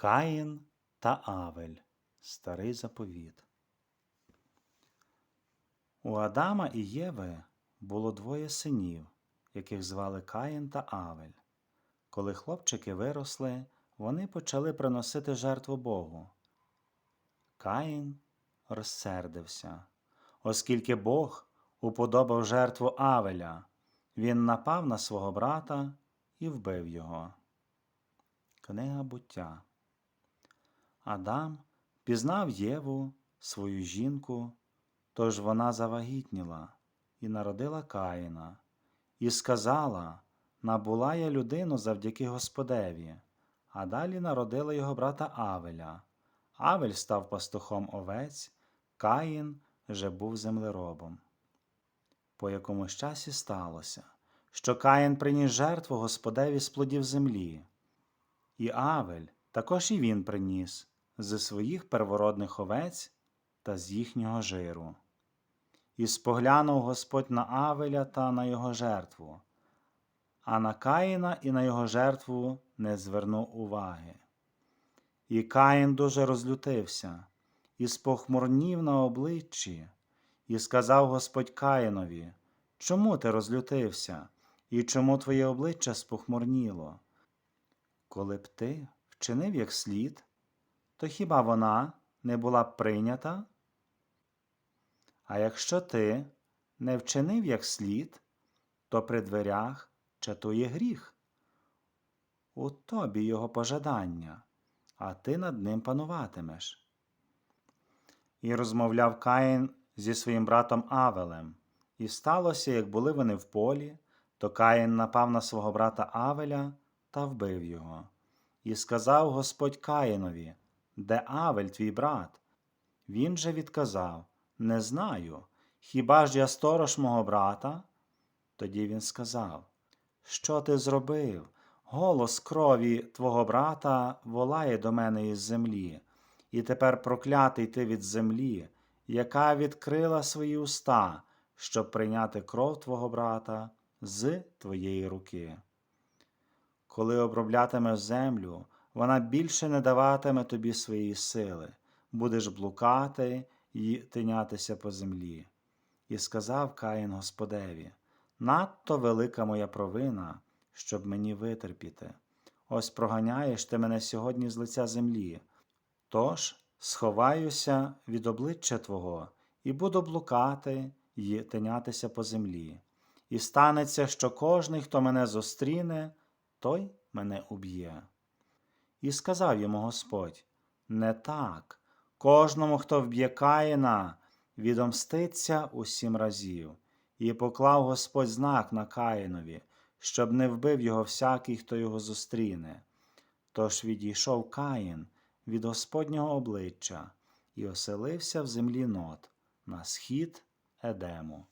Каїн та Авель. Старий заповіт. У Адама і Єви було двоє синів, яких звали Каїн та Авель. Коли хлопчики виросли, вони почали приносити жертву Богу. Каїн розсердився, оскільки Бог уподобав жертву Авеля, він напав на свого брата і вбив його. Книга буття. Адам пізнав Єву, свою жінку, тож вона завагітніла і народила Каїна, і сказала: Набула я людину завдяки Господеві, а далі народила його брата Авеля. Авель став пастухом овець, Каїн же був землеробом. По якомусь часі сталося, що Каїн приніс жертву Господеві з плодів землі. І Авель також і він приніс зі своїх первородних овець та з їхнього жиру. І споглянув Господь на Авеля та на його жертву, а на Каїна і на його жертву не звернув уваги. І Каїн дуже розлютився, і спохмурнів на обличчі, і сказав Господь Каїнові, чому ти розлютився, і чому твоє обличчя спохмурніло? Коли б ти вчинив як слід, то хіба вона не була б прийнята? А якщо ти не вчинив як слід, то при дверях чатує гріх. У тобі його пожадання, а ти над ним пануватимеш. І розмовляв Каїн зі своїм братом Авелем, і сталося, як були вони в полі, то Каїн напав на свого брата Авеля та вбив його. І сказав Господь Каїнові, де Авель, твій брат? Він же відказав Не знаю. Хіба ж я сторож мого брата? Тоді він сказав Що ти зробив? Голос крові твого брата волає до мене із землі, і тепер проклятий ти від землі, яка відкрила свої уста, щоб прийняти кров твого брата з твоєї руки. Коли оброблятимеш землю, вона більше не даватиме тобі своєї сили, будеш блукати і тинятися по землі. І сказав Каїн Господеві: Надто велика моя провина, щоб мені витерпіти. Ось проганяєш ти мене сьогодні з лиця землі. Тож сховаюся від обличчя Твого і буду блукати й тинятися по землі. І станеться, що кожний, хто мене зустріне, той мене уб'є. І сказав йому Господь: Не так. Кожному, хто вб'є Каїна, відомститься у сім разів, і поклав Господь знак на Каїнові, щоб не вбив його всякий, хто його зустріне. Тож відійшов Каїн від Господнього обличчя і оселився в землі нот на схід Едему.